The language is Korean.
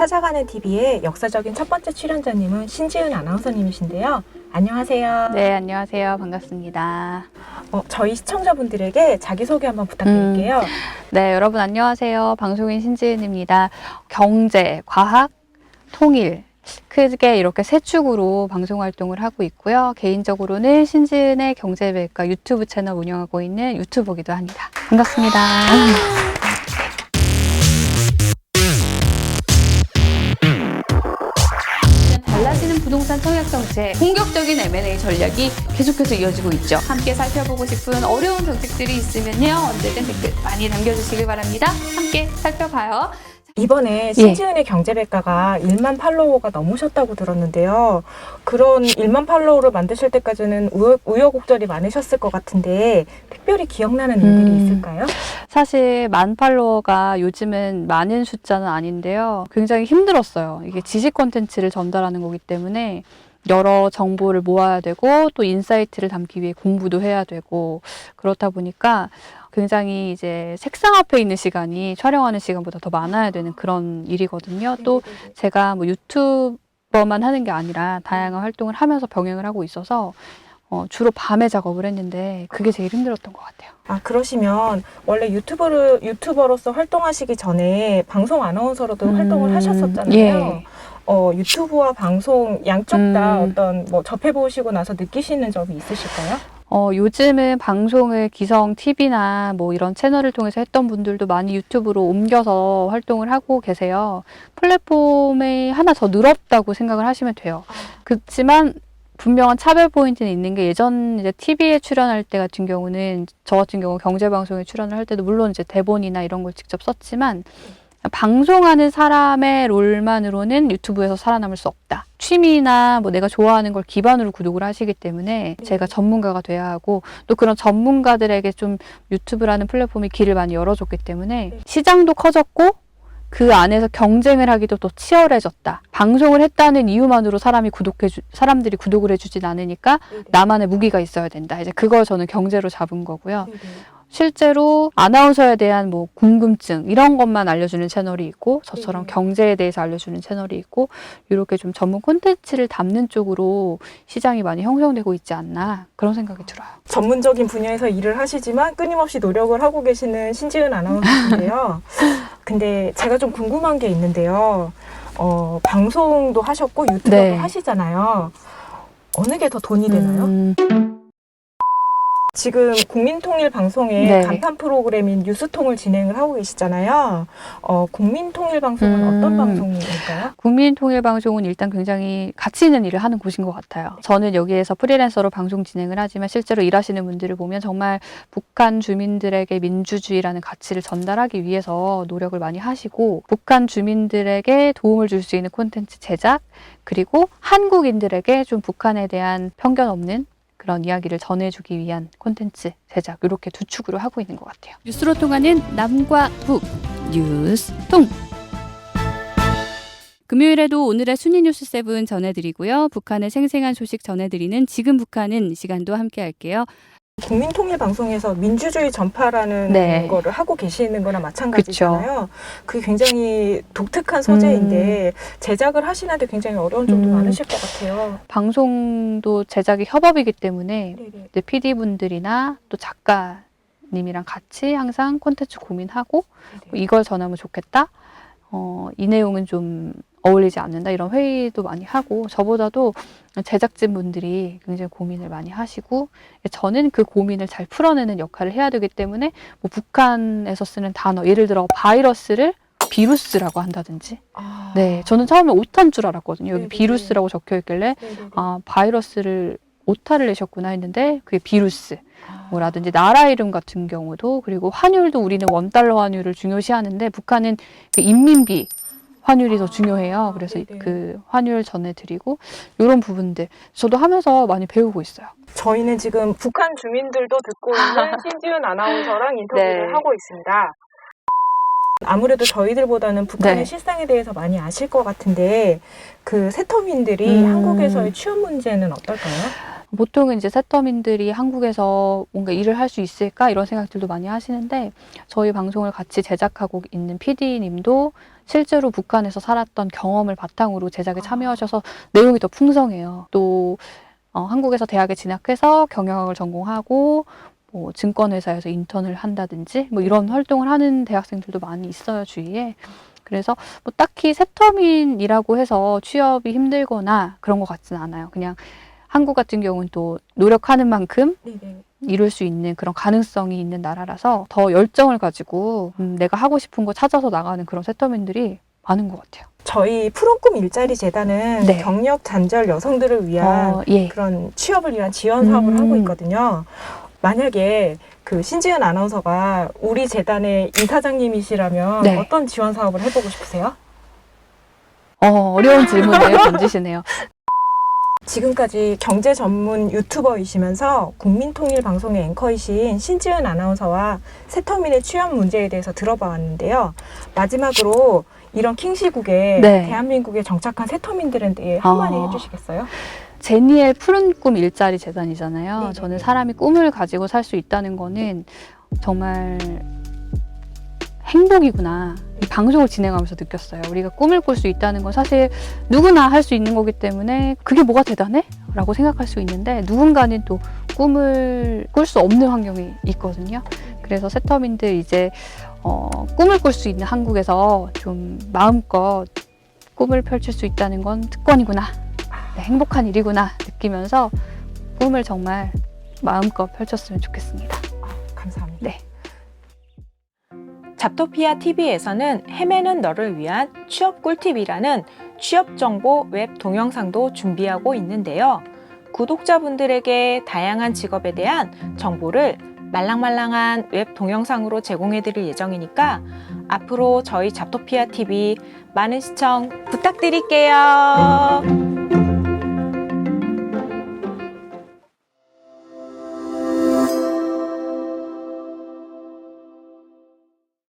찾아가는 TV의 역사적인 첫 번째 출연자님은 신지은 아나운서님이신데요. 안녕하세요. 네, 안녕하세요. 반갑습니다. 어, 저희 시청자분들에게 자기소개 한번 부탁드릴게요. 네, 여러분 안녕하세요. 방송인 신지은입니다. 경제, 과학, 통일, 크게 이렇게 세 축으로 방송 활동을 하고 있고요. 개인적으로는 신지은의 경제백과 유튜브 채널 운영하고 있는 유튜버기도 합니다. 반갑습니다. 부동산 청약 정책, 공격적인 M&A 전략이 계속해서 이어지고 있죠. 함께 살펴보고 싶은 어려운 정책들이 있으면요. 언제든 댓글 많이 남겨주시길 바랍니다. 함께 살펴봐요. 이번에 신지은의 경제백과가 1만 팔로워가 넘으셨다고 들었는데요. 그런 1만 팔로워를 만드실 때까지는 우여, 우여곡절이 많으셨을 것 같은데 특별히 기억나는 일들이 음. 있을까요? 사실 만 팔로워가 요즘은 많은 숫자는 아닌데요. 굉장히 힘들었어요. 이게 지식 콘텐츠를 전달하는 거기 때문에 여러 정보를 모아야 되고 또 인사이트를 담기 위해 공부도 해야 되고 그렇다 보니까 굉장히 이제 색상 앞에 있는 시간이 촬영하는 시간보다 더 많아야 되는 그런 일이거든요. 또 제가 뭐 유튜버만 하는 게 아니라 다양한 활동을 하면서 병행을 하고 있어서 어, 주로 밤에 작업을 했는데 그게 제일 힘들었던 것 같아요. 아 그러시면 원래 유튜버를 유튜버로서 활동하시기 전에 방송 아나운서로도 음, 활동을 하셨었잖아요. 예. 어 유튜브와 방송 양쪽 다 음. 어떤 뭐 접해 보시고 나서 느끼시는 점이 있으실까요? 어, 요즘은 방송을 기성 TV나 뭐 이런 채널을 통해서 했던 분들도 많이 유튜브로 옮겨서 활동을 하고 계세요. 플랫폼이 하나 더 늘었다고 생각을 하시면 돼요. 그렇지만 분명한 차별 포인트는 있는 게 예전 이제 TV에 출연할 때 같은 경우는 저 같은 경우 경제방송에 출연을 할 때도 물론 이제 대본이나 이런 걸 직접 썼지만 방송하는 사람의 롤만으로는 유튜브에서 살아남을 수 없다. 취미나 뭐 내가 좋아하는 걸 기반으로 구독을 하시기 때문에 제가 전문가가 돼야 하고 또 그런 전문가들에게 좀 유튜브라는 플랫폼이 길을 많이 열어줬기 때문에 시장도 커졌고 그 안에서 경쟁을 하기도 또 치열해졌다. 방송을 했다는 이유만으로 사람이 구독해 주, 사람들이 구독을 해주진 않으니까 나만의 무기가 있어야 된다. 이제 그걸 저는 경제로 잡은 거고요. 실제로 아나운서에 대한 뭐 궁금증 이런 것만 알려주는 채널이 있고 저처럼 네. 경제에 대해서 알려주는 채널이 있고 이렇게 좀 전문 콘텐츠를 담는 쪽으로 시장이 많이 형성되고 있지 않나 그런 생각이 들어요. 전문적인 분야에서 일을 하시지만 끊임없이 노력을 하고 계시는 신지은 아나운서인데요. 근데 제가 좀 궁금한 게 있는데요. 어, 방송도 하셨고 유튜브도 네. 하시잖아요. 어느 게 더 돈이 되나요? 음, 지금 국민통일방송의 네. 간판 프로그램인 뉴스통을 진행을 하고 계시잖아요. 어, 국민통일방송은 음. 어떤 방송일까요? 국민통일방송은 일단 굉장히 가치 있는 일을 하는 곳인 것 같아요. 저는 여기에서 프리랜서로 방송 진행을 하지만 실제로 일하시는 분들을 보면 정말 북한 주민들에게 민주주의라는 가치를 전달하기 위해서 노력을 많이 하시고 북한 주민들에게 도움을 줄 수 있는 콘텐츠 제작 그리고 한국인들에게 좀 북한에 대한 편견 없는 그런 이야기를 전해주기 위한 콘텐츠 제작 이렇게 두 축으로 하고 있는 것 같아요. 뉴스로 통하는 남과 북 뉴스 통. 금요일에도 오늘의 순위 뉴스 세븐 전해드리고요. 북한의 생생한 소식 전해드리는 지금 북한은 시간도 함께 할게요. 국민통일방송에서 민주주의 전파라는 네. 거를 하고 계시는 거나 마찬가지잖아요. 그게 굉장히 독특한 소재인데 제작을 하시는데 굉장히 어려운 점도 음. 많으실 것 같아요. 방송도 제작이 협업이기 때문에 네네. 이제 PD분들이나 또 작가님이랑 같이 항상 콘텐츠 고민하고 뭐 이걸 전하면 좋겠다. 어, 이 내용은 좀 어울리지 않는다. 이런 회의도 많이 하고 저보다도 제작진 분들이 굉장히 고민을 많이 하시고 저는 그 고민을 잘 풀어내는 역할을 해야 되기 때문에 뭐 북한에서 쓰는 단어 예를 들어 바이러스를 비루스라고 한다든지 아. 네 저는 처음에 오타인 줄 알았거든요 여기 네네네. 비루스라고 적혀 있길래. 아 바이러스를 오타를 내셨구나 했는데 그게 비루스 아. 뭐라든지 나라 이름 같은 경우도 그리고 환율도 우리는 원달러 환율을 중요시하는데 북한은 그 인민비 환율이 더 아, 중요해요. 그래서 네네. 그 환율 전해드리고 이런 부분들 저도 하면서 많이 배우고 있어요. 저희는 지금 북한 주민들도 듣고 있는 신지은 아나운서랑 인터뷰를 네. 하고 있습니다. 아무래도 저희들보다는 북한의 네. 실상에 대해서 많이 아실 것 같은데 그 세터민들이 음. 한국에서의 취업 문제는 어떨까요? 보통은 이제 세터민들이 한국에서 뭔가 일을 할 수 있을까 이런 생각들도 많이 하시는데 저희 방송을 같이 제작하고 있는 PD님도 실제로 북한에서 살았던 경험을 바탕으로 제작에 참여하셔서 내용이 더 풍성해요. 또 어, 한국에서 대학에 진학해서 경영학을 전공하고 뭐 증권회사에서 인턴을 한다든지 뭐 이런 활동을 하는 대학생들도 많이 있어요 주위에. 그래서 뭐 딱히 세터민이라고 해서 취업이 힘들거나 그런 것 같지는 않아요. 그냥 한국 같은 경우는 또 노력하는 만큼 네네. 이룰 수 있는 그런 가능성이 있는 나라라서 더 열정을 가지고 음, 내가 하고 싶은 거 찾아서 나가는 그런 세터민들이 많은 것 같아요. 저희 푸른 꿈 일자리 재단은 네. 경력 단절 여성들을 위한 어, 예. 그런 취업을 위한 지원 사업을 음. 하고 있거든요. 만약에 그 신지은 아나운서가 우리 재단의 이사장님이시라면 네. 어떤 지원 사업을 해보고 싶으세요? 어, 어려운 질문을 던지시네요. 지금까지 경제 전문 유튜버이시면서 국민통일 방송의 앵커이신 신지은 아나운서와 세터민의 취업 문제에 대해서 들어봐 왔는데요. 마지막으로 이런 킹시국에 네. 대한민국에 정착한 세터민들에 대해 한마디 아. 해주시겠어요? 제니의 푸른 꿈 일자리 재단이잖아요. 네네. 저는 사람이 꿈을 가지고 살 수 있다는 거는 정말 행복이구나. 이 방송을 진행하면서 느꼈어요. 우리가 꿈을 꿀 수 있다는 건 사실 누구나 할 수 있는 거기 때문에 그게 뭐가 대단해? 라고 생각할 수 있는데 누군가는 또 꿈을 꿀 수 없는 환경이 있거든요. 그래서 세터민들 이제 어, 꿈을 꿀 수 있는 한국에서 좀 마음껏 꿈을 펼칠 수 있다는 건 특권이구나. 네, 행복한 일이구나 느끼면서 꿈을 정말 마음껏 펼쳤으면 좋겠습니다. 잡토피아 TV에서는 헤매는 너를 위한 취업 꿀팁이라는 취업 정보 웹 동영상도 준비하고 있는데요. 구독자분들에게 다양한 직업에 대한 정보를 말랑말랑한 웹 동영상으로 제공해 드릴 예정이니까 앞으로 저희 잡토피아 TV 많은 시청 부탁드릴게요.